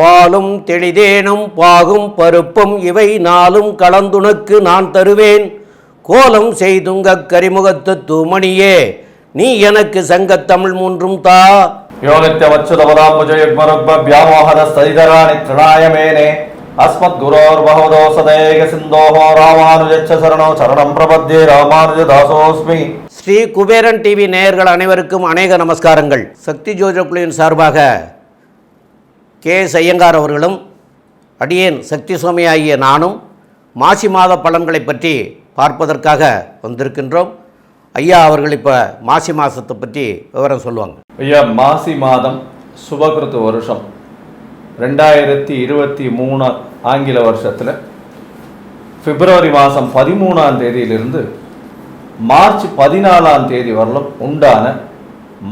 பாலும் தெளிதேனும் பாகும் பருப்பும் இவை நாளும் கலந்துனக்கு நான் தருவேன். கோலம் செய்துங்க கரிமுகத்து தூமணியே நீ எனக்கு சங்கத்தமிழ் மூன்றும் தா. யோகத்த வச்சுதபராம்புஜயுக்மருப்ப ஸ்தரிதராணி திரணாயமேனே அஸ்மத் குரோர் பகவதோ சதேக சிந்தோகோ ராமானுஜச்ச சரணோ சரணம் பிரபத்யே ராமானுஜ தாசோஸ்மி. ஸ்ரீ குபேரன் டிவி நேயர்கள் அனைவருக்கும் அநேக நமஸ்காரங்கள். சக்தி ஜோதிட குழுவின் சார்பாக கே எஸ் ஐயங்கார் அவர்களும் அடியேன் சக்தி சுவாமி ஆகிய நானும் மாசி மாத பலன்களை பற்றி பார்ப்பதற்காக வந்திருக்கின்றோம். ஐயா அவர்கள் இப்போ மாசி மாதத்தை பற்றி விவரம் சொல்லுவாங்க. ஐயா மாசி மாதம் சுபகிருத்து வருஷம். ரெண்டாயிரத்தி இருபத்தி மூணு ஆங்கில வருஷத்தில் பிப்ரவரி மாதம் பதிமூணாம் தேதியிலிருந்து மார்ச் பதினாலாம் தேதி வரலும் உண்டான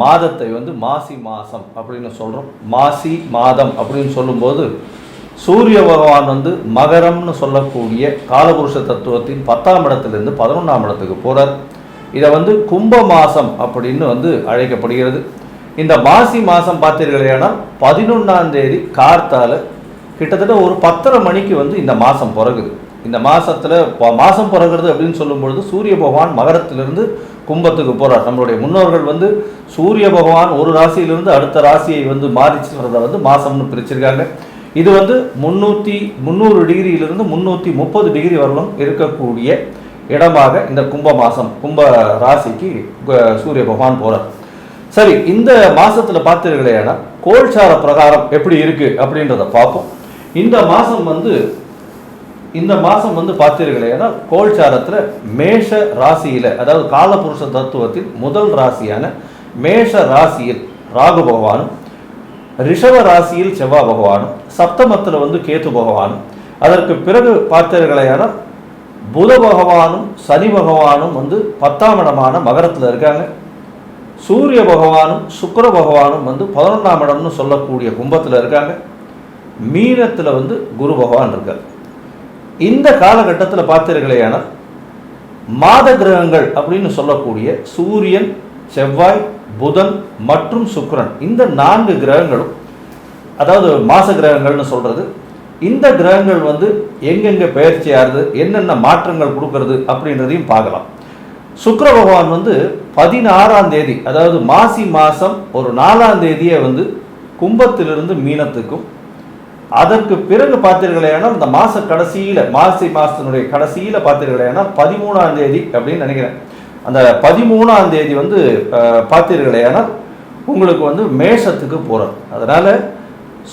மாதத்தை வந்து மாசி மாதம் அப்படின்னு சொல்கிறோம் மாசி மாதம் அப்படின்னு சொல்லும்போது சூரிய பகவான் வந்து மகரம்னு சொல்லக்கூடிய காலபுருஷ தத்துவத்தின் பத்தாம் இடத்துலேருந்து பதினொன்றாம் இடத்துக்கு போகிறார் இதை வந்து கும்ப மாதம் அப்படின்னு வந்து அழைக்கப்படுகிறது. இந்த மாசி மாதம் பார்த்தீர்களேனால் பதினொன்றாம் தேதி கார்த்தால கிட்டத்தட்ட ஒரு பத்தரை மணிக்கு வந்து இந்த மாதம் பிறகுது. இந்த மாதத்தில் மாதம் பிறகுறது அப்படின்னு சொல்லும் பொழுது சூரிய பகவான் மகரத்திலிருந்து கும்பத்துக்கு போகிறார் நம்மளுடைய முன்னோர்கள் வந்து சூரிய பகவான் ஒரு ராசியிலிருந்து அடுத்த ராசியை வந்து மாறிச்சு வர்றதை வந்து மாதம்னு பிரிச்சிருக்காங்க. இது வந்து முன்னூற்றி முந்நூறு டிகிரியிலிருந்து முந்நூற்றி முப்பது டிகிரி வரலும் இருக்கக்கூடிய இடமாக இந்த கும்ப மாதம் கும்ப ராசிக்கு சூரிய பகவான் போகிறார் சரி இந்த மாதத்தில் பார்த்துருக்கலையானா கோல்சார பிரகாரம் எப்படி இருக்குது அப்படின்றத பார்ப்போம். இந்த மாதம் வந்து இந்த மாதம் வந்து பார்த்தீர்களேனா கோல்சாரத்தில் மேஷ ராசியில் அதாவது காலபுருஷ தத்துவத்தில் முதல் ராசியான மேஷ ராசியில் ராகு பகவானும் ரிஷப ராசியில் செவ்வாய் பகவானும் சப்தமத்தில் வந்து கேத்து பகவானும் அதற்கு பிறகு பார்த்தீர்களேனா புத பகவானும் சனி பகவானும் வந்து பத்தாம் இடமான மகரத்தில் இருக்காங்க. சூரிய பகவானும் சுக்கர பகவானும் வந்து பதினொன்றாம் இடம்னு சொல்லக்கூடிய கும்பத்தில் இருக்காங்க. மீனத்தில் வந்து குரு பகவான் இருக்கார். இந்த காலகட்டத்தில் பார்த்தீர்களேயானால் மாத கிரகங்கள் அப்படின்னு சொல்லக்கூடிய சூரியன் செவ்வாய் புதன் மற்றும் சுக்கரன் இந்த நான்கு கிரகங்களும் அதாவது மாச கிரகங்கள்னு சொல்கிறது இந்த கிரகங்கள் வந்து எங்கெங்கே பயிற்சி ஆறுது என்னென்ன மாற்றங்கள் கொடுக்கறது அப்படின்றதையும் பார்க்கலாம். சுக்கர பகவான் வந்து பதினாறாம் தேதி அதாவது மாசி மாதம் ஒரு நாலாம் தேதியை வந்து கும்பத்திலிருந்து மீனத்துக்கும் அதற்கு பிறகு பார்த்தீர்களேனால் இந்த மாச கடைசியில மாசி மாசத்தினுடைய கடைசியில பார்த்தீர்களேனால் பதிமூணாம் தேதி அப்படின்னு நினைக்கிறேன். அந்த பதிமூணாம் தேதி வந்து அஹ், பார்த்தீர்களேனால் உங்களுக்கு வந்து மேஷத்துக்கு போகிறார் அதனால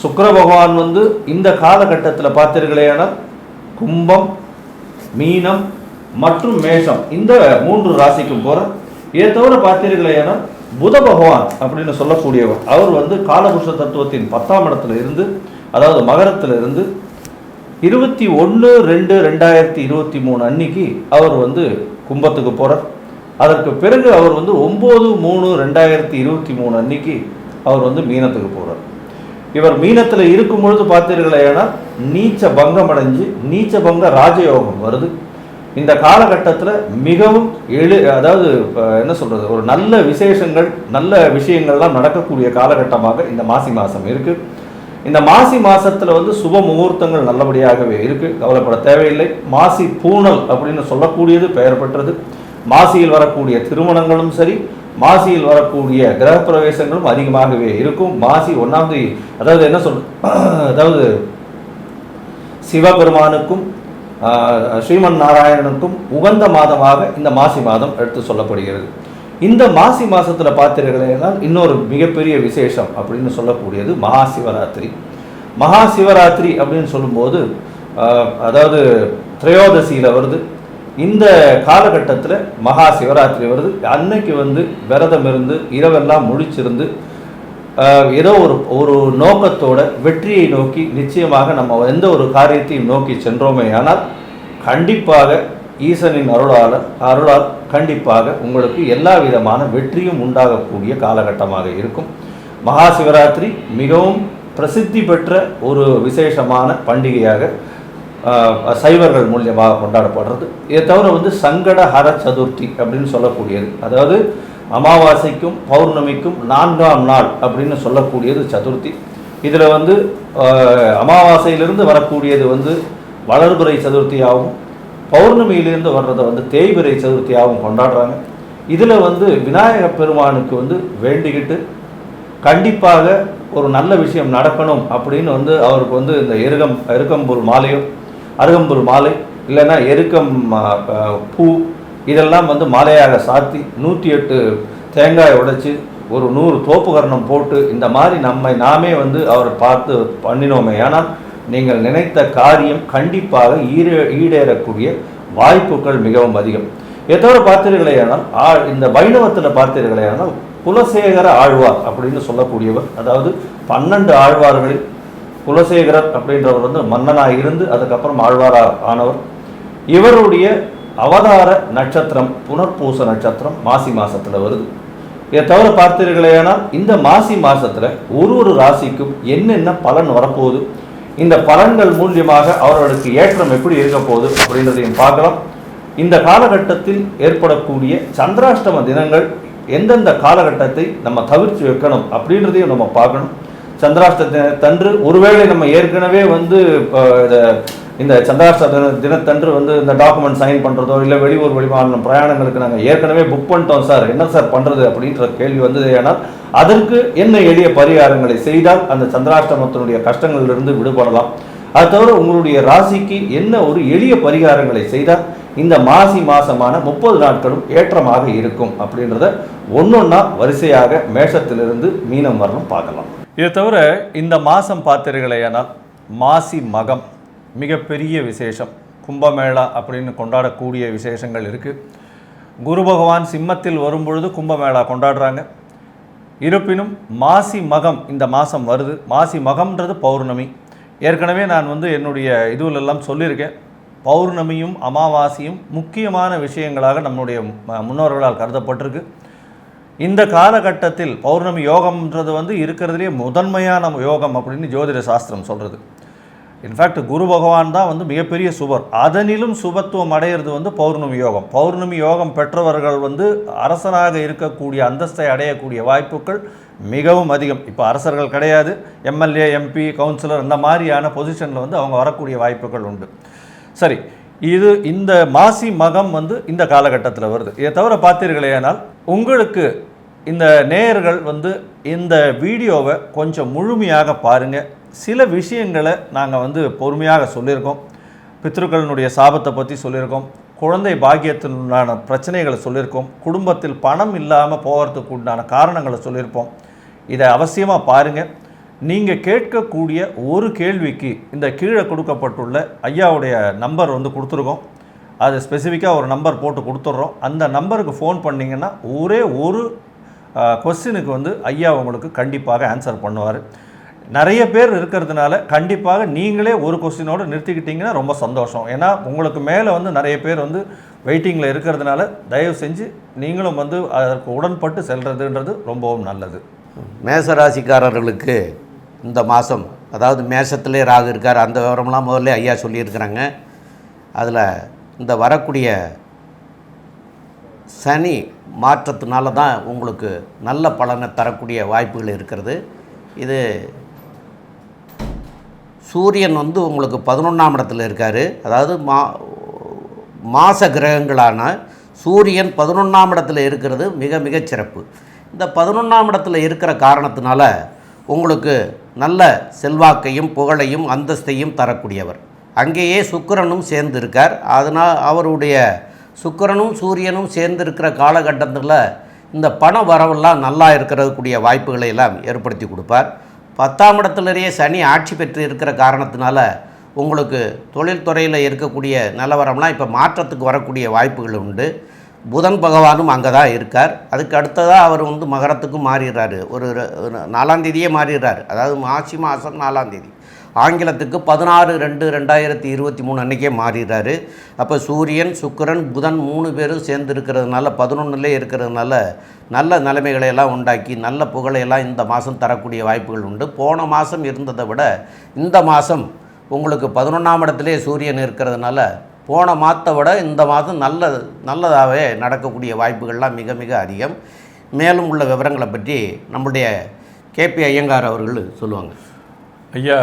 சுக்கர பகவான் வந்து இந்த காலகட்டத்தில் பார்த்தீர்களேனால் கும்பம் மீனம் மற்றும் மேஷம் இந்த மூன்று ராசிக்கும் போற இதை தவிர பார்த்தீர்களேனால் புத பகவான் அப்படின்னு சொல்லக்கூடியவர் அவர் வந்து காலபுருஷ தத்துவத்தின் பத்தாம் இடத்துல இருந்து அதாவது மகரத்திலிருந்து இருபத்தி ஒன்று ரெண்டு ரெண்டாயிரத்தி இருபத்தி மூணு அன்னைக்கு அவர் வந்து கும்பத்துக்கு போகிறார் அதற்கு பிறகு அவர் வந்து ஒம்பது மூணு ரெண்டாயிரத்தி இருபத்தி மூணு அன்னைக்கு அவர் வந்து மீனத்துக்கு போகிறார் இவர் மீனத்தில் இருக்கும் பொழுது பார்த்தீர்களேனா நீச்ச பங்கம் அடைஞ்சு நீச்ச பங்க ராஜயோகம் வருது. இந்த காலகட்டத்தில் மிகவும் எழு அதாவது என்ன சொல்கிறது ஒரு நல்ல விசேஷங்கள் நல்ல விஷயங்கள்லாம் நடக்கக்கூடிய காலகட்டமாக இந்த மாசி மாதம் இருக்குது இந்த மாசி மாசத்துல வந்து சுப முகூர்த்தங்கள் நல்லபடியாகவே இருக்கு. கவலைப்பட தேவையில்லை. மாசி பூணல் அப்படின்னு சொல்லக்கூடியது பெயர் பெற்றது. மாசியில் வரக்கூடிய திருமணங்களும் சரி மாசியில் வரக்கூடிய கிரகப்பிரவேசங்களும் அதிகமாகவே இருக்கும். மாசி ஒன்றாம் தேதி அதாவது என்ன சொல் அதாவது சிவபெருமானுக்கும் ஸ்ரீமன் நாராயணனுக்கும் உகந்த மாதமாக இந்த மாசி மாதம் எடுத்து சொல்லப்படுகிறது. இந்த மாசி மாசத்துல பார்த்தீர்களேனால் இன்னொரு மிகப்பெரிய விசேஷம் அப்படின்னு சொல்லக்கூடியது மகா சிவராத்திரி மகா சிவராத்திரி அப்படின்னு சொல்லும்போது அதாவது திரையோதசியில வருது. இந்த காலகட்டத்தில் மகா சிவராத்திரி வருது. அன்னைக்கு வந்து விரதம் இருந்து இரவெல்லாம் முழிச்சிருந்து ஏதோ ஒரு ஒரு நோக்கத்தோட வெற்றியை நோக்கி நிச்சயமாக நம்ம எந்த ஒரு காரியத்தையும் நோக்கி சென்றோமே ஆனால் கண்டிப்பாக ஈசனின் அருளால் அருளால் கண்டிப்பாக உங்களுக்கு எல்லா விதமான வெற்றியும் உண்டாகக்கூடிய காலகட்டமாக இருக்கும். மகா சிவராத்திரி மிகவும் பிரசித்தி பெற்ற ஒரு விசேஷமான பண்டிகையாக சைவர்கள் மூலியமாக கொண்டாடப்படுறது. இதை தவிர வந்து சங்கட ஹர சதுர்த்தி அப்படின்னு சொல்லக்கூடியது. அதாவது அமாவாசைக்கும் பௌர்ணமிக்கும் நான்காம் நாள் அப்படின்னு சொல்லக்கூடியது சதுர்த்தி. இதில் வந்து அமாவாசையிலிருந்து வரக்கூடியது வந்து வளர்புரை சதுர்த்தியாகவும் பௌர்ணமியிலிருந்து வர்றதை வந்து தேய்பிரை சதுர்த்தியாகவும் கொண்டாடுறாங்க. இதில் வந்து விநாயக பெருமானுக்கு வந்து வேண்டிக்கிட்டு கண்டிப்பாக ஒரு நல்ல விஷயம் நடக்கணும் அப்படின்னு வந்து அவருக்கு வந்து இந்த எருகம் எருக்கம்பூர் மாலையோ அருகம்புல் மாலை இல்லைன்னா எருக்கம் பூ இதெல்லாம் வந்து மாலையாக சாத்தி நூற்றி எட்டு தேங்காய் உடைச்சி ஒரு நூறு தோப்புகரணம் போட்டு இந்த மாதிரி நம்மை நாமே வந்து அவர் பார்த்து பண்ணினோமே. ஆனால் நீங்கள் நினைத்த காரியம் கண்டிப்பாக ஈரே ஈடேறக்கூடிய வாய்ப்புகள் மிகவும் அதிகம். இதை பார்த்தீர்களே பார்த்தீர்களேயானால் ஆ இந்த வைணவத்தில் பார்த்தீர்களே ஆனால் குலசேகர ஆழ்வார் அப்படின்னு சொல்லக்கூடியவர் அதாவது பன்னெண்டு ஆழ்வார்களில் குலசேகரர் அப்படின்றவர் வந்து மன்னனாக இருந்து அதுக்கப்புறம் ஆழ்வாரா ஆனவர். இவருடைய அவதார நட்சத்திரம் புனர்பூச நட்சத்திரம் மாசி மாசத்துல வருது. இதை தவிர பார்த்தீர்களேனால் இந்த மாசி மாசத்துல ஒரு ஒரு ராசிக்கும் என்னென்ன பலன் வரப்போகுது? இந்த பலன்கள் மூலியமாக அவர்களுக்கு ஏற்றம் எப்படி இருக்க போகுது அப்படின்றதையும் பார்க்கலாம். இந்த காலகட்டத்தில் ஏற்படக்கூடிய சந்திராஷ்டம தினங்கள் எந்தெந்த காலகட்டத்தை நம்ம தவிர்த்து வைக்கணும் அப்படின்றதையும் நம்ம பார்க்கணும். சந்திராஷ்ட தினத்தன்று ஒருவேளை நம்ம ஏற்கனவே வந்து இப்போ இதை இந்த சந்திராஷ்ட தின தினத்தன்று வந்து இந்த டாக்குமெண்ட் சைன் பண்ணுறதோ இல்லை வெளியூர் வெளிமாநிலம் பிரயாணங்களுக்கு நாங்கள் ஏற்கனவே புக் பண்ணிட்டோம் சார். என்ன சார் பண்ணுறது அப்படின்ற கேள்வி வந்தது ஏன்னால் அதற்கு என்ன எளிய பரிகாரங்களை செய்தால் அந்த சந்திராஷ்டமத்தினுடைய கஷ்டங்களிலிருந்து விடுபடலாம். அது தவிர உங்களுடைய ராசிக்கு என்ன ஒரு எளிய பரிகாரங்களை செய்தால் இந்த மாசி மாசமான முப்பது நாட்களும் ஏற்றமாக இருக்கும் அப்படின்றத ஒன்னொன்னா வரிசையாக மேஷத்திலிருந்து மீனம் வரணும் பார்க்கலாம். இதை தவிர இந்த மாதம் பார்த்தீர்களேயானால் மாசி மகம் மிகப்பெரிய விசேஷம். கும்பமேளா அப்படின்னு கொண்டாடக்கூடிய விசேஷங்கள் இருக்குது குரு பகவான் சிம்மத்தில் வரும்பொழுது கும்பமேளா கொண்டாடுறாங்க. இருப்பினும் மாசி மகம் இந்த மாதம் வருது. மாசி மகம்ன்றது பௌர்ணமி. ஏற்கனவே நான் வந்து என்னுடைய இதுவிலெல்லாம் சொல்லியிருக்கேன். பௌர்ணமியும் அமாவாசியும் முக்கியமான விஷயங்களாக நம்முடைய முன்னோர்களால் கருதப்பட்டிருக்கு. இந்த காலகட்டத்தில் பௌர்ணமி யோகம்ன்றது வந்து இருக்கிறதுலே முதன்மையான யோகம் அப்படின்னு ஜோதிட சாஸ்திரம் சொல்கிறது இன்ஃபேக்ட் குரு பகவான் தான் வந்து மிகப்பெரிய சுபர் அதனிலும் சுபத்துவம் அடையிறது வந்து பௌர்ணமி யோகம். பௌர்ணமி யோகம் பெற்றவர்கள் வந்து அரசனாக இருக்கக்கூடிய அந்தஸ்தை அடையக்கூடிய வாய்ப்புகள் மிகவும் அதிகம். இப்போ அரசர்கள் கிடையாது. எம்எல்ஏ எம்பி கவுன்சிலர் இந்த மாதிரியான பொசிஷனில் வந்து அவங்க வரக்கூடிய வாய்ப்புகள் உண்டு. சரி இது இந்த மாசி மகம் வந்து இந்த காலகட்டத்தில் வருது. இதை தவிர பார்த்தீர்களேனால் உங்களுக்கு இந்த நேயர்கள் வந்து இந்த வீடியோவை கொஞ்சம் முழுமையாக பாருங்கள் சில விஷயங்களை நாங்கள் வந்து பொறுமையாக சொல்லியிருக்கோம். பித்ருக்களினுடைய சாபத்தை பற்றி சொல்லியிருக்கோம். குழந்தை பாக்கியத்தினுண்டான பிரச்சனைகளை சொல்லியிருக்கோம். குடும்பத்தில் பணம் இல்லாமல் போகிறதுக்கு உண்டான காரணங்களை சொல்லியிருப்போம். இதை அவசியமாக பாருங்கள் நீங்கள் கேட்கக்கூடிய ஒரு கேள்விக்கு இந்த கீழே கொடுக்கப்பட்டுள்ள ஐயாவுடைய நம்பர் வந்து கொடுத்துருக்கோம். அது ஸ்பெசிஃபிக்காக ஒரு நம்பர் போட்டு கொடுத்துட்றோம். அந்த நம்பருக்கு ஃபோன் பண்ணிங்கன்னா ஒரே ஒரு கொஸ்டினுக்கு வந்து ஐயா உங்களுக்கு கண்டிப்பாக ஆன்சர் பண்ணுவார். நிறைய பேர் இருக்கிறதுனால கண்டிப்பாக நீங்களே ஒரு கொஸ்டினோடு நிறுத்திக்கிட்டிங்கன்னா ரொம்ப சந்தோஷம். ஏன்னா உங்களுக்கு மேலே வந்து நிறைய பேர் வந்து வெயிட்டிங்கில் இருக்கிறதுனால தயவு செஞ்சு நீங்களும் வந்து அதற்கு உடன்பட்டு செல்கிறதுன்றது ரொம்பவும் நல்லது. மேசராசிக்காரர்களுக்கு இந்த மாதம் அதாவது மேசத்திலே ராகு இருக்கார் அந்த விவரம்லாம் முதல்ல ஐயா சொல்லியிருக்கிறாங்க. அதில் இந்த வரக்கூடிய சனி மாற்றத்தினால தான் உங்களுக்கு நல்ல பலனை தரக்கூடிய வாய்ப்புகள் இருக்கிறது. இது சூரியன் வந்து உங்களுக்கு பதினொன்றாம் இடத்துல இருக்கார். அதாவது மா மாச கிரகங்களான சூரியன் பதினொன்றாம் இடத்துல இருக்கிறது மிக மிக சிறப்பு. இந்த பதினொன்றாம் இடத்துல இருக்கிற காரணத்தினால உங்களுக்கு நல்ல செல்வாக்கையும் புகழையும் அந்தஸ்தையும் தரக்கூடியவர். அங்கேயே சுக்கிரனும் சேர்ந்து இருக்கார் அதனால் அவருடைய சுக்கிரனும் சூரியனும் சேர்ந்து இருக்கிற காலகட்டத்தில் இந்த பண வரவெல்லாம் நல்லா இருக்கிறதுக்குரிய வாய்ப்புகளை எல்லாம் ஏற்படுத்தி கொடுப்பார். பத்தாம் இடத்துலயே சனி ஆட்சி பெற்று இருக்கிற காரணத்தினால உங்களுக்கு தொழில்துறையில் இருக்கக்கூடிய நிலவரம்லாம் இப்போ மாற்றத்துக்கு வரக்கூடிய வாய்ப்புகள் உண்டு. புதன் பகவானும் அங்கே தான் இருக்கார். அதுக்கு அடுத்ததாக அவர் வந்து மகரத்துக்கும் மாறிடுறாரு ஒரு நாலாந்தேதியே மாறிடுறாரு அதாவது மாசி மாதம் நாலாந்தேதி ஆங்கிலத்துக்கு பதினாறு ரெண்டு ரெண்டாயிரத்தி இருபத்தி மூணு அன்றைக்கே மாறிடுறாரு. அப்போ சூரியன் சுக்கிரன் புதன் மூணு பேரும் சேர்ந்து இருக்கிறதுனால பதினொன்றுலேயே இருக்கிறதுனால நல்ல நிலைமைகளை எல்லாம் உண்டாக்கி நல்ல புகழையெல்லாம் இந்த மாதம் தரக்கூடிய வாய்ப்புகள் உண்டு. போன மாதம் இருந்ததை விட இந்த மாதம் உங்களுக்கு பதினொன்றாம் இடத்துலேயே சூரியன் இருக்கிறதுனால போன மாதத்தை விட இந்த மாதம் நல்ல நல்லதாகவே நடக்கக்கூடிய வாய்ப்புகள்லாம் மிக மிக அதிகம். மேலும் உள்ள விவரங்களை பற்றி நம்முடைய கேபி ஐயங்கார் அவர்கள் சொல்லுவாங்க. ஐயா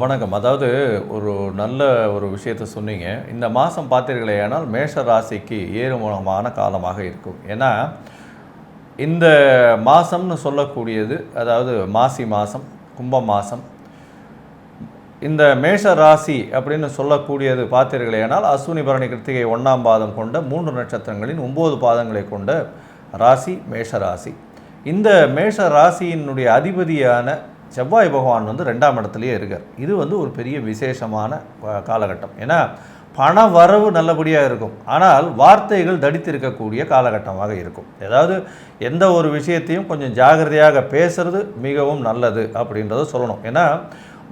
வணக்கம். அதாவது ஒரு நல்ல ஒரு விஷயத்தை சொன்னீங்க. இந்த மாதம் பார்த்தீர்களேயானால் மேஷ ராசிக்கு ஏறுமுகமான காலமாக இருக்கும். ஏன்னா இந்த மாதம்னு சொல்லக்கூடியது அதாவது மாசி மாதம் கும்ப மாதம் இந்த மேஷ ராசி அப்படின்னு சொல்லக்கூடியது பார்த்தீர்களேயானால் அஸ்வினி பரணி கிருத்திகை ஒன்றாம் பாதம் கொண்ட மூன்று நட்சத்திரங்களின் ஒம்பது பாதங்களை கொண்ட ராசி மேஷ ராசி. இந்த மேஷ ராசியினுடைய அதிபதியான செவ்வாய் பகவான் வந்து ரெண்டாம் இடத்துலையே இருக்கார். இது வந்து ஒரு பெரிய விசேஷமான காலகட்டம். ஏன்னா பண வரவு நல்லபடியாக இருக்கும். ஆனால் வார்த்தைகள் தடித்திருக்கக்கூடிய காலகட்டமாக இருக்கும். ஏதாவது எந்த ஒரு விஷயத்தையும் கொஞ்சம் ஜாகிரதையாக பேசுறது மிகவும் நல்லது அப்படின்றத சொல்லணும். ஏன்னா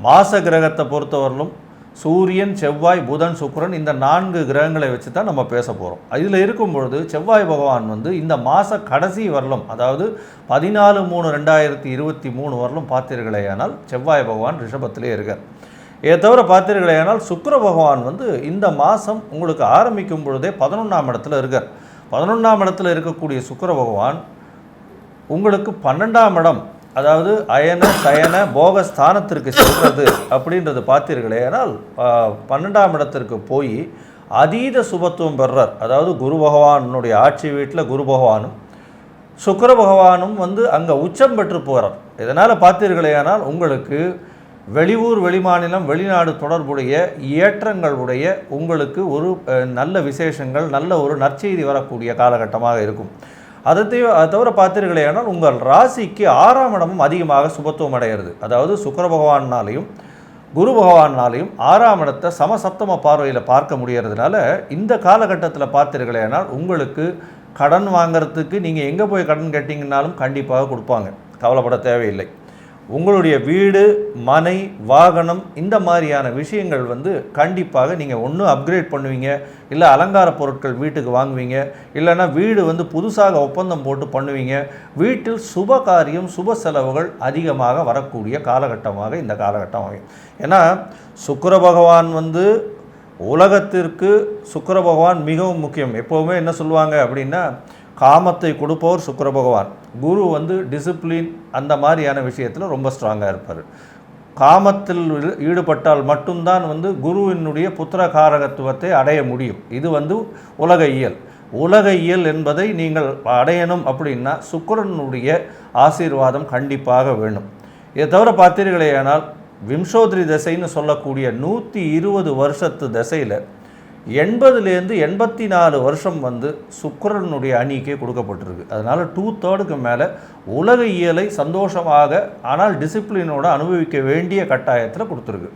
மாச கிரகத்தை பொறுத்தவரையிலும் சூரியன் செவ்வாய் புதன் சுக்கரன் இந்த நான்கு கிரகங்களை வச்சு தான் நம்ம பேச போகிறோம் இதில் இருக்கும் பொழுது செவ்வாய் பகவான் வந்து இந்த மாத கடைசி வரலும் அதாவது பதினாலு மூணு ரெண்டாயிரத்தி இருபத்தி மூணு வரலும் பார்த்தீர்களேயானால் செவ்வாய் பகவான் ரிஷபத்திலே இருக்கார். இதை தவிர பார்த்தீர்களேயானால் சுக்கர பகவான் வந்து இந்த மாதம் உங்களுக்கு ஆரம்பிக்கும் பொழுதே பதினொன்றாம் இடத்துல இருக்கார். பதினொன்றாம் இடத்துல இருக்கக்கூடிய சுக்கர பகவான் உங்களுக்கு பன்னெண்டாம் இடம் அதாவது அயன சயன போக ஸ்தானத்திற்கு செல்வது அப்படின்றது பார்த்தீர்களே. ஆனால் பன்னெண்டாம் இடத்திற்கு போய் அதீத சுபத்துவம் பெறார் அதாவது குரு பகவானுடைய ஆட்சி வீட்டில் குரு பகவானும் சுக்கர பகவானும் வந்து அங்கே உச்சம் பெற்று போகிறார். இதனால் பார்த்தீர்களேயானால் உங்களுக்கு வெளியூர் வெளிமாநிலம் வெளிநாடு தொடர்புடைய ஏற்றங்களுடைய உங்களுக்கு ஒரு நல்ல விசேஷங்கள் நல்ல ஒரு நற்செய்தி வரக்கூடிய காலகட்டமாக இருக்கும். அதை தவிர அதை தவிர பார்த்தீர்களேயானால் உங்கள் ராசிக்கு ஆறாம் இடமும் அதிகமாக சுபத்துவம் அடைகிறது. அதாவது சுக்கர பகவானாலையும் குரு பகவானாலையும் ஆறாம் இடத்தை சமசப்தம பார்வையில் பார்க்க முடியறதுனால இந்த காலகட்டத்தில் பார்த்தீர்களேனால் உங்களுக்கு கடன் வாங்கிறதுக்கு நீங்கள் எங்கே போய் கடன் கேட்டிங்கனாலும் கண்டிப்பாக கொடுப்பாங்க. கவலைப்பட தேவையில்லை. உங்களுடைய வீடு மனை வாகனம் இந்த மாதிரியான விஷயங்கள் வந்து கண்டிப்பாக நீங்கள் ஒன்று அப்கிரேட் பண்ணுவீங்க. இல்லை அலங்கார பொருட்கள் வீட்டுக்கு வாங்குவீங்க. இல்லைன்னா வீடு வந்து புதுசாக ஒப்பந்தம் போட்டு பண்ணுவீங்க. வீட்டில் சுப காரியம் சுப செலவுகள் அதிகமாக வரக்கூடிய காலகட்டமாக இந்த காலகட்டம் அமையும். ஏன்னா சுக்கர பகவான் வந்து உலகத்திற்கு சுக்கர பகவான் மிகவும் முக்கியம். எப்போவுமே என்ன சொல்லுவாங்க அப்படின்னா காமத்தை கொடுப்பவர் சுக்கர பகவான். குரு வந்து டிசிப்ளின் அந்த மாதிரியான விஷயத்தில் ரொம்ப ஸ்ட்ராங்காக இருப்பார். காமத்தில் ஈடுபட்டால் மட்டும்தான் வந்து குருவினுடைய புத்திர காரகத்துவத்தை அடைய முடியும். இது வந்து உலக இயல். உலக இயல் என்பதை நீங்கள் அடையணும் அப்படின்னா சுக்கரனுடைய ஆசீர்வாதம் கண்டிப்பாக வேணும். இதை தவிர பார்த்தீர்களேயானால் விம்சோதிரி தசைன்னு சொல்லக்கூடிய நூற்றி இருபது வருஷத்து தசையில் எண்பதுலேருந்து எண்பத்தி நாலு வருஷம் வந்து சுக்கரனுடைய அணிக்கே கொடுக்கப்பட்டிருக்கு. அதனால் டூ தேர்டுக்கு மேலே உலக இயலை சந்தோஷமாக ஆனால் டிசிப்ளினோட அனுபவிக்க வேண்டிய கட்டாயத்தில் கொடுத்துருக்கு.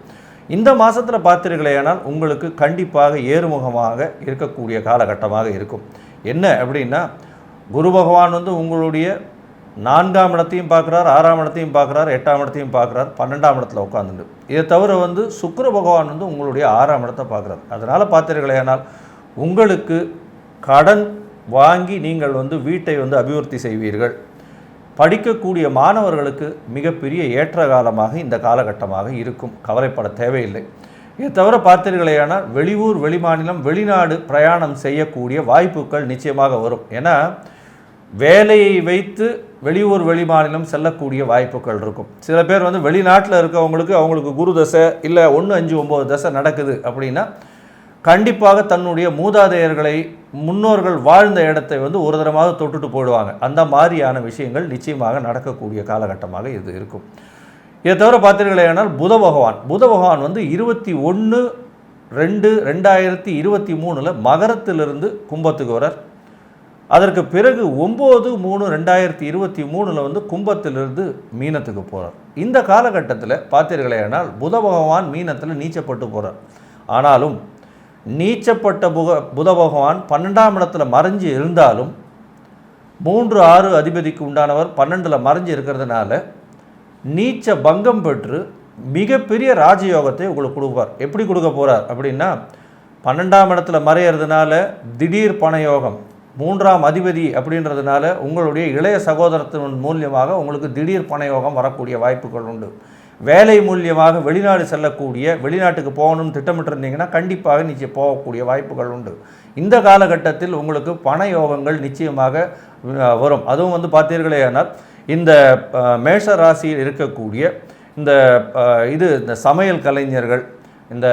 இந்த மாதத்தில் பார்த்தீர்களேனால் உங்களுக்கு கண்டிப்பாக ஏறுமுகமாக இருக்கக்கூடிய காலகட்டமாக இருக்கும். என்ன அப்படின்னா குரு பகவான் வந்து உங்களுடைய நான்காம் இடத்தையும் பார்க்குறார் ஆறாம் இடத்தையும் பார்க்குறார் எட்டாம் இடத்தையும் பார்க்குறார் பன்னெண்டாம் இடத்துல உட்காந்துட்டு இதை தவிர வந்து சுக்கர பகவான் வந்து உங்களுடைய ஆறாம் இடத்தை பார்க்குறார். அதனால் பார்த்தீர்களேனால் உங்களுக்கு கடன் வாங்கி நீங்கள் வந்து வீட்டை வந்து அபிவிருத்தி செய்வீர்கள். படிக்கக்கூடிய மாணவர்களுக்கு மிகப்பெரிய ஏற்ற காலமாக இந்த காலகட்டமாக இருக்கும். கவலைப்பட தேவையில்லை. இதை தவிர பார்த்தீர்களேயானால் வெளியூர் வெளிமாநிலம் வெளிநாடு பிரயாணம் செய்யக்கூடிய வாய்ப்புகள் நிச்சயமாக வரும். ஏன்னா வேலையை வைத்து வெளியூர் வெளி மாநிலம் செல்லக்கூடிய வாய்ப்புகள் இருக்கும். சில பேர் வந்து வெளிநாட்டில் இருக்கவங்களுக்கு அவங்களுக்கு குரு தசை இல்லை ஒன்று அஞ்சு ஒம்பது தசை நடக்குது அப்படின்னா கண்டிப்பாக தன்னுடைய மூதாதையர்களை முன்னோர்கள் வாழ்ந்த இடத்தை வந்து ஒரு தரமாக தொட்டுட்டு போயிடுவாங்க. அந்த மாதிரியான விஷயங்கள் நிச்சயமாக நடக்கக்கூடிய காலகட்டமாக இது இருக்கும். இதை தவிர பார்த்தீர்களேனால் புத பகவான் புத பகவான் வந்து இருபத்தி ஒன்று ரெண்டு ரெண்டாயிரத்தி இருபத்தி மூணில் மகரத்திலிருந்து கும்பத்துக்கு வரார் அதற்கு பிறகு ஒம்பது மூணு ரெண்டாயிரத்தி இருபத்தி மூணில் வந்து கும்பத்திலிருந்து மீனத்துக்கு போகிறார் இந்த காலகட்டத்தில் பார்த்தீர்களேனால் புத பகவான் மீனத்தில் நீச்சப்பட்டு போகிறார் ஆனாலும் நீச்சப்பட்ட புக புத பகவான் பன்னெண்டாம் இடத்துல மறைஞ்சு இருந்தாலும் மூன்று ஆறு அதிபதிக்கு உண்டானவர் பன்னெண்டில் மறைஞ்சு இருக்கிறதுனால நீச்ச பங்கம் பெற்று மிகப்பெரிய ராஜயோகத்தை உங்களுக்கு கொடுப்பார். எப்படி கொடுக்க போகிறார் அப்படின்னா பன்னெண்டாம் இடத்துல மறையிறதுனால திடீர் பணயோகம் மூன்றாம் அதிபதி அப்படின்றதுனால உங்களுடைய இளைய சகோதரத்தின் மூலியமாக உங்களுக்கு திடீர் பணயோகம் வரக்கூடிய வாய்ப்புகள் உண்டு. வேலை மூலியமாக வெளிநாடு செல்லக்கூடிய வெளிநாட்டுக்கு போகணும்னு திட்டமிட்டிருந்தீங்கன்னா கண்டிப்பாக நிச்சயம் போகக்கூடிய வாய்ப்புகள் உண்டு. இந்த காலகட்டத்தில் உங்களுக்கு பண யோகங்கள் நிச்சயமாக வரும். அதுவும் வந்து பார்த்தீர்களேயானால் இந்த மேஷ ராசியில் இருக்கக்கூடிய இந்த இது இந்த சமையல் கலைஞர்கள் இந்த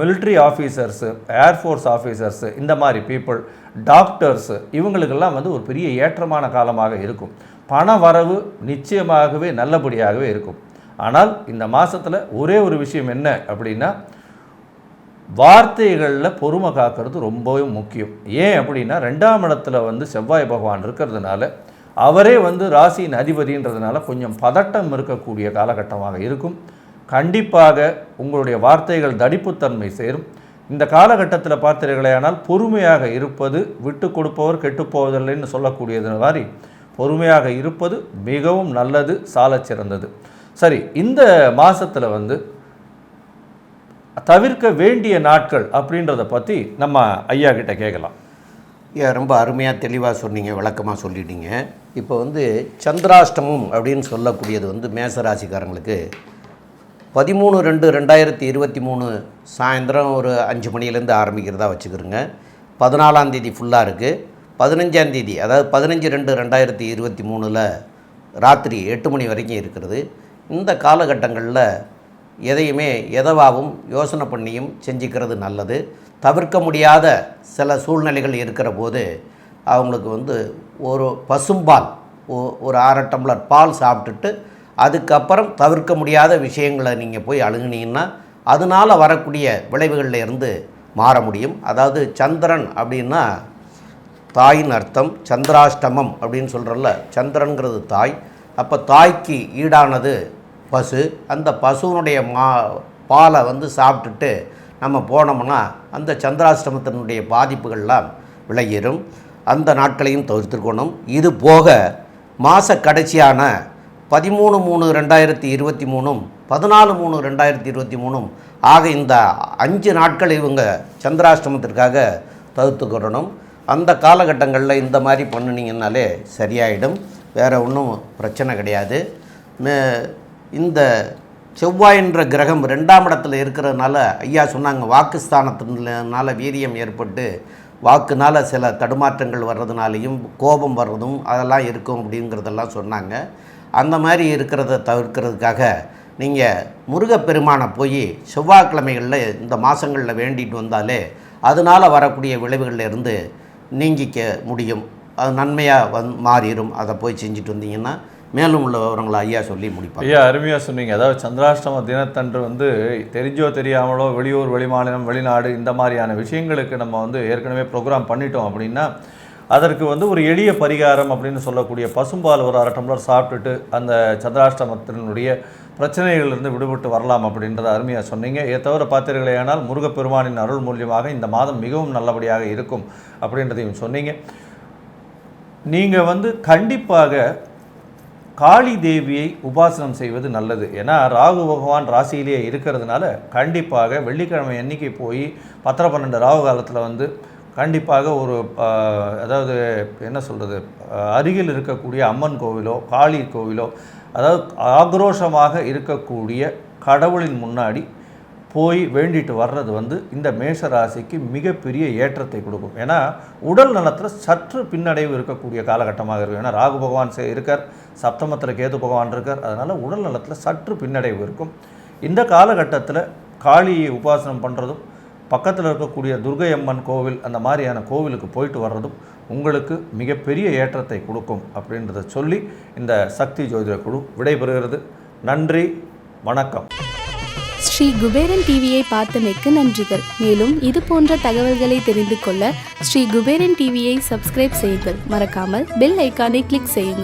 மிலிட்ரி ஆஃபீஸர்ஸு ஏர்ஃபோர்ஸ் ஆஃபீஸர்ஸு இந்த மாதிரி பீப்புள் டாக்டர்ஸு இவங்களுக்கெல்லாம் வந்து ஒரு பெரிய ஏற்றமான காலமாக இருக்கும். பண வரவு நிச்சயமாகவே நல்லபடியாகவே இருக்கும். ஆனால் இந்த மாதத்தில் ஒரே ஒரு விஷயம் என்ன அப்படின்னா வார்த்தைகளில் பொறுமை காக்கிறது ரொம்பவும் முக்கியம். ஏன் அப்படின்னா ரெண்டாம் இடத்துல வந்து செவ்வாய் பகவான் இருக்கிறதுனால அவரே வந்து ராசியின் அதிபதின்றதுனால கொஞ்சம் பதட்டம் இருக்கக்கூடிய காலகட்டமாக இருக்கும். கண்டிப்பாக உங்களுடைய வார்த்தைகள் தடிப்புத்தன்மை சேரும். இந்த காலகட்டத்தில் பார்த்தீர்களேயானால் பொறுமையாக இருப்பது விட்டு கொடுப்பவர் கெட்டுப்போவதில்லைன்னு சொல்லக்கூடியது மாதிரி பொறுமையாக இருப்பது மிகவும் நல்லது சாலச் சிறந்தது. சரி இந்த மாதத்தில் வந்து தவிர்க்க வேண்டிய நாட்கள் அப்படின்றத பற்றி நம்ம ஐயா கிட்ட கேட்கலாம். ஐயா ரொம்ப அருமையாக தெளிவாக சொன்னீங்க விளக்கமாக சொல்லிட்டீங்க. இப்போ வந்து சந்திராஷ்டமம் அப்படின்னு சொல்லக்கூடியது வந்து மேசராசிக்காரங்களுக்கு பதிமூணு ரெண்டு ரெண்டாயிரத்தி இருபத்தி மூணு சாயந்தரம் ஒரு அஞ்சு மணிலேருந்து ஆரம்பிக்கிறதா வச்சுக்கிறோங்க. பதினாலாந்தேதி ஃபுல்லாக இருக்குது பதினஞ்சாந்தேதி அதாவது பதினஞ்சு ரெண்டு ரெண்டாயிரத்தி இருபத்தி மூணில் ராத்திரி எட்டு மணி வரைக்கும் இருக்கிறது. இந்த காலகட்டங்களில் எதையுமே எதவாகவும் யோசனை பண்ணியும் செஞ்சுக்கிறது நல்லது. தவிர்க்க முடியாத சில சூழ்நிலைகள் இருக்கிற போது அவங்களுக்கு வந்து ஒரு பசும்பால் ஒரு அரை டம்ளர் பால் சாப்பிட்டுட்டு அதுக்கப்புறம் தவிர்க்க முடியாத விஷயங்களை நீங்கள் போய் அழுகுனீங்கன்னா அதனால் வரக்கூடிய விளைவுகளில் இருந்து மாற முடியும். அதாவது சந்திரன் அப்படின்னா தாயின் அர்த்தம். சந்திராஷ்டமம் அப்படின்னு சொல்கிறல்ல சந்திரன்கிறது தாய். அப்போ தாய்க்கு ஈடானது பசு. அந்த பசுவினுடைய மா பாலை வந்து சாப்பிட்டுட்டு நம்ம போனோம்னா அந்த சந்திராஷ்டமத்தினுடைய பாதிப்புகள்லாம் விலகிடும் அந்த நாட்களையும் தவிர்த்துக்கணும். இது போக மாத கடைசியான பதிமூணு மூணு ரெண்டாயிரத்தி இருபத்தி மூணும் பதினாலு மூணு ரெண்டாயிரத்தி இருபத்தி மூணும். ஆக இந்த அஞ்சு நாட்கள் இவங்க சந்திராஷ்டமத்திற்காக தவிர்த்துக்கிறணும் அந்த காலகட்டங்களில் இந்த மாதிரி பண்ணினீங்கன்னாலே சரியாயிடும். வேறு ஒன்றும் பிரச்சனை கிடையாது. மே- இந்த செவ்வாயின்ற கிரகம் ரெண்டாம் இடத்துல இருக்கிறதுனால ஐயா சொன்னாங்க வாக்குஸ்தானத்தினால வீரியம் ஏற்பட்டு வாக்குனால் சில தடுமாற்றங்கள் வர்றதுனாலையும் கோபம் வர்றதும் அதெல்லாம் இருக்கும் அப்படிங்கிறதெல்லாம் சொன்னாங்க. அந்த மாதிரி இருக்கிறத தவிர்க்கிறதுக்காக நீங்கள் முருகப்பெருமானை போய் செவ்வாய்க்கிழமைகளில் இந்த மாதங்களில் வேண்டிட்டு வந்தாலே அதனால் வரக்கூடிய விளைவுகளில் இருந்து நீங்கிக்க முடியும். அது நன்மையாக வந் மாறிடும் அதை போய் செஞ்சுட்டு வந்தீங்கன்னா மேலும் உள்ள விவரங்களை ஐயா சொல்லி முடிப்பாங்க. ஐயா அருமையாக சொன்னீங்க. அதாவது சந்திராஷ்டம தினத்தன்று வந்து தெரிஞ்சோ தெரியாமலோ வெளியூர் வெளிமாநிலம் வெளிநாடு இந்த மாதிரியான விஷயங்களுக்கு நம்ம வந்து ஏற்கனவே ப்ரோக்ராம் பண்ணிட்டோம் அப்படின்னா அதற்கு வந்து ஒரு எளிய பரிகாரம் அப்படின்னு சொல்லக்கூடிய பசும்பால் ஒரு அரை டம்ளர் சாப்பிட்டுட்டு அந்த சந்திராஷ்டமத்தினுடைய பிரச்சனைகளிலிருந்து விடுபட்டு வரலாம் அப்படின்றத அருமையாக சொன்னீங்க. இதை தவிர பார்த்தீர்களேயானால் முருகப்பெருமானின் அருள் மூலியமாக இந்த மாதம் மிகவும் நல்லபடியாக இருக்கும் அப்படின்றதையும் சொன்னீங்க. நீங்கள் வந்து கண்டிப்பாக காளி தேவியை உபாசனம் செய்வது நல்லது. ஏன்னா ராகு பகவான் ராசியிலேயே இருக்கிறதுனால கண்டிப்பாக வெள்ளிக்கிழமை எண்ணிக்கை போய் பத்திர பன்னெண்டு ராகு காலத்தில் வந்து கண்டிப்பாக ஒரு அதாவது என்ன சொல்கிறது அருகில் இருக்கக்கூடிய அம்மன் கோவிலோ காளி கோவிலோ அதாவது ஆக்ரோஷமாக இருக்கக்கூடிய கடவுளின் முன்னாடி போய் வேண்டிட்டு வர்றது வந்து இந்த மேஷ ராசிக்கு மிகப்பெரிய ஏற்றத்தை கொடுக்கும். ஏன்னா உடல் நலத்தில் சற்று பின்னடைவு இருக்கக்கூடிய காலகட்டமாக இருக்கும். ஏன்னா ராகு பகவான் சே- இருக்கார் சப்தமத்தில் கேது பகவான் இருக்கார். அதனால் உடல் நலத்தில் சற்று பின்னடைவு இருக்கும். இந்த காலகட்டத்தில் காளியை உபாசனம் பண்ணுறதும் பக்கத்தில் இருக்கக்கூடிய துர்கை அம்மன் கோவில் அந்த மாதிரியான கோவிலுக்கு போயிட்டு வர்றதும் உங்களுக்கு மிகப்பெரிய ஏற்றத்தை கொடுக்கும் அப்படின்றத சொல்லி இந்த சக்தி ஜோதிட குழு விடைபெறுகிறது. நன்றி வணக்கம். ஸ்ரீ குபேரன் டிவியை பார்த்தமைக்கு நன்றிகள். மேலும் இது போன்ற தகவல்களை தெரிந்து கொள்ள ஸ்ரீ குபேரன் டிவியை சப்ஸ்கிரைப் செய்யுங்கள். மறக்காமல் பெல் ஐக்கானை கிளிக் செய்யுங்கள்.